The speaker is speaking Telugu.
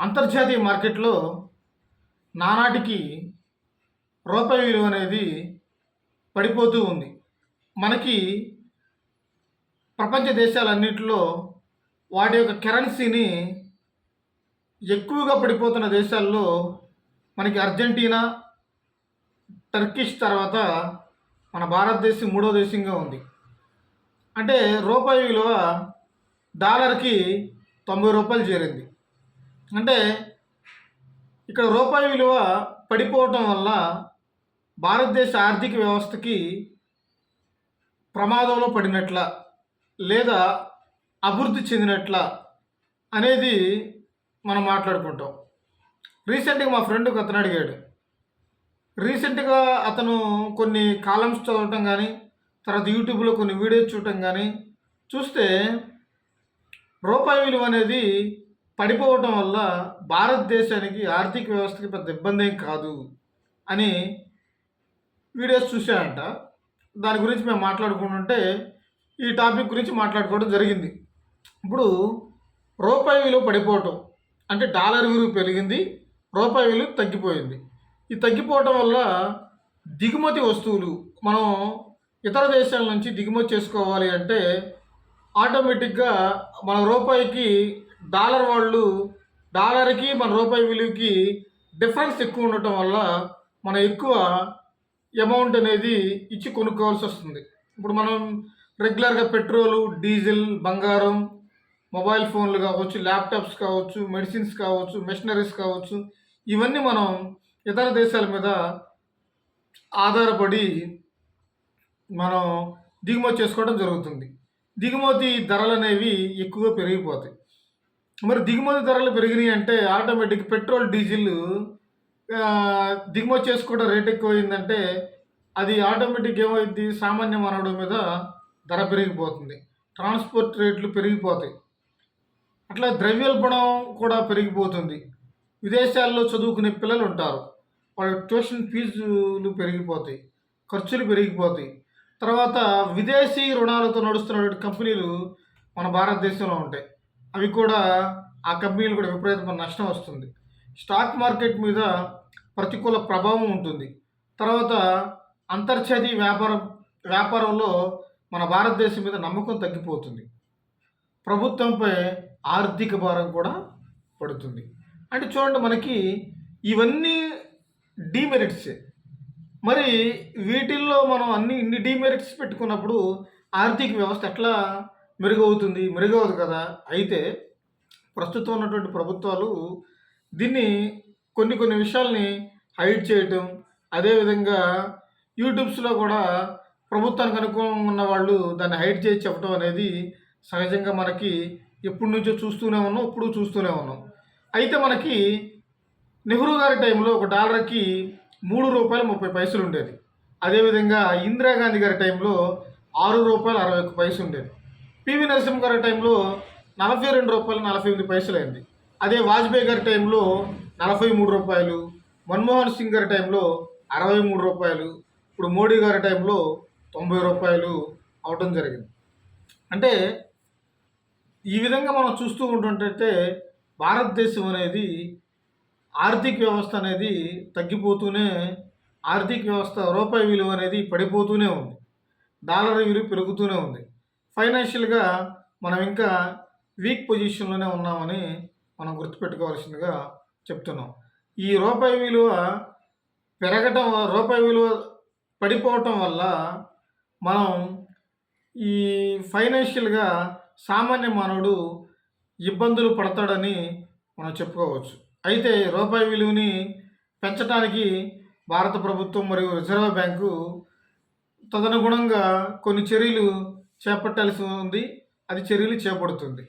అంతర్జాతీయ మార్కెట్లో నానాటికి రూపాయి విలువ అనేది పడిపోతూ ఉంది. మనకి ప్రపంచ దేశాలన్నింటిలో వాటి యొక్క కరెన్సీని ఎక్కువగా పడిపోతున్న దేశాల్లో మనకి అర్జెంటీనా టర్కిష్ తర్వాత మన భారతదేశం మూడో దేశంగా ఉంది. అంటే రూపాయి విలువ డాలర్కి తొంభై రూపాయలు చేరింది. అంటే ఇక్కడ రూపాయి విలువ పడిపోవటం వల్ల భారతదేశ ఆర్థిక వ్యవస్థకి ప్రమాదంలో పడినట్ల లేదా అభివృద్ధి చెందినట్ల అనేది మనం మాట్లాడుకుంటాం. రీసెంట్గా మా ఫ్రెండ్ అతను అడిగాడు. రీసెంట్గా అతను కొన్ని కాలమ్స్ చదవటం కానీ తర్వాత యూట్యూబ్లో కొన్ని వీడియోస్ చూడటం కానీ చూస్తే రూపాయి విలువ అనేది పడిపోవటం వల్ల భారతదేశానికి ఆర్థిక వ్యవస్థకి పెద్ద ఇబ్బంది ఏం కాదు అని వీడియోస్ చూశాడంట దాని గురించి మేము మాట్లాడుకుంటుంటే ఈ టాపిక్ గురించి మాట్లాడుకోవడం జరిగింది. ఇప్పుడు రూపాయి విలువ పడిపోవటం అంటే డాలర్ విలువ పెరిగింది రూపాయి విలువ తగ్గిపోయింది. ఈ తగ్గిపోవటం వల్ల దిగుమతి వస్తువులు మనం ఇతర దేశాల నుంచి దిగుమతి చేసుకోవాలి అంటే ఆటోమేటిక్గా మన రూపాయికి డాలర్ వాళ్ళు డాలర్కి మన రూపాయి విలువకి డిఫరెన్స్ ఎక్కువ ఉండటం వల్ల మనం ఎక్కువ అమౌంట్ అనేది ఇచ్చి కొనుక్కోవాల్సి వస్తుంది. ఇప్పుడు మనం రెగ్యులర్గా పెట్రోలు డీజిల్ బంగారం మొబైల్ ఫోన్లు కావచ్చు ల్యాప్టాప్స్ కావచ్చు మెడిసిన్స్ కావచ్చు మెషినరీస్ కావచ్చు ఇవన్నీ మనం ఇతర దేశాల మీద ఆధారపడి మనం దిగుమతి చేసుకోవడం జరుగుతుంది. దిగుమతి ధరలు అనేవి ఎక్కువగా పెరిగిపోతాయి. మరి దిగుమతి ధరలు పెరిగినాయి అంటే ఆటోమేటిక్ పెట్రోల్ డీజిల్ దిగుమతి చేసుకోవడం రేట్ ఎక్కువైందంటే అది ఆటోమేటిక్ ఏమైంది? సామాన్య మానవుడి మీద ధర పెరిగిపోతుంది. ట్రాన్స్పోర్ట్ రేట్లు పెరిగిపోతాయి. అట్లా ద్రవ్యోల్బణం కూడా పెరిగిపోతుంది. విదేశాల్లో చదువుకునే పిల్లలు ఉంటారు. వాళ్ళ ట్యూషన్ ఫీజులు పెరిగిపోతాయి. ఖర్చులు పెరిగిపోతాయి. తర్వాత విదేశీ రుణాలతో నడుస్తున్నటువంటి కంపెనీలు మన భారతదేశంలో ఉంటాయి. అవి కూడా ఆ కంపెనీలు కూడా విపరీతమైన నష్టం వస్తుంది. స్టాక్ మార్కెట్ మీద ప్రతికూల ప్రభావం ఉంటుంది. తర్వాత అంతర్జాతీయ వ్యాపారం వ్యాపారంలో మన భారతదేశం మీద నమ్మకం తగ్గిపోతుంది. ప్రభుత్వంపై ఆర్థిక భారం కూడా పడుతుంది. అంటే చూడండి మనకి ఇవన్నీ డీమెరిట్సే. మరి వీటిల్లో మనం అన్ని ఇన్ని డీమెరిట్స్ పెట్టుకున్నప్పుడు ఆర్థిక వ్యవస్థ ఎట్లా మెరుగవుతుంది మెరుగవదు కదా? అయితే ప్రస్తుతం ఉన్నటువంటి ప్రభుత్వాలు దీన్ని కొన్ని కొన్ని విషయాల్ని హైడ్ చేయటం అదేవిధంగా యూట్యూబ్స్లో కూడా ప్రభుత్వానికి అనుకూలంగా ఉన్న వాళ్ళు దాన్ని హైడ్ చేసి చెప్పడం అనేది సహజంగా మనకి ఎప్పటి నుంచో చూస్తూనే ఉన్నాం ఇప్పుడు చూస్తూనే ఉన్నాం. అయితే మనకి నెహ్రూ గారి టైంలో ఒక డాలర్కి మూడు రూపాయలు ముప్పై పైసలు ఉండేది అదేవిధంగా ఇందిరాగాంధీ గారి టైంలో ఆరు రూపాయలు అరవై ఒక్క పైసలు ఉండేది పివి నరసింహ గారి టైంలో నలభై రెండు రూపాయలు నలభై ఎనిమిది పైసలు అయింది అదే వాజ్పేయి గారి టైంలో నలభై మూడు రూపాయలు మన్మోహన్ సింగ్ గారి టైంలో అరవై మూడు రూపాయలు ఇప్పుడు మోడీ గారి టైంలో తొంభై రూపాయలు అవటం జరిగింది. అంటే ఈ విధంగా మనం చూస్తూ ఉంటుంటే భారతదేశం అనేది ఆర్థిక వ్యవస్థ అనేది తగ్గిపోతూనే ఆర్థిక వ్యవస్థ రూపాయి విలువ అనేది పడిపోతూనే ఉంది. డాలర్ విలువ పెరుగుతూనే ఉంది. ఫైనాన్షియల్గా మనం ఇంకా వీక్ పొజిషన్లోనే ఉన్నామని మనం గుర్తుపెట్టుకోవాల్సిందిగా చెప్తున్నాం. ఈ రూపాయి విలువ పెరగటం రూపాయి విలువ పడిపోవటం వల్ల మనం ఈ ఫైనాన్షియల్గా సామాన్య మానవుడు ఇబ్బందులు పడతాడని మనం చెప్పుకోవచ్చు. అయితే రూపాయి విలువని పెంచడానికి భారత ప్రభుత్వం మరియు రిజర్వ్ బ్యాంకు తదనుగుణంగా కొన్ని చర్యలు చేపట్టాల్సి ఉంది. అది చర్యలు చేపడుతుంది.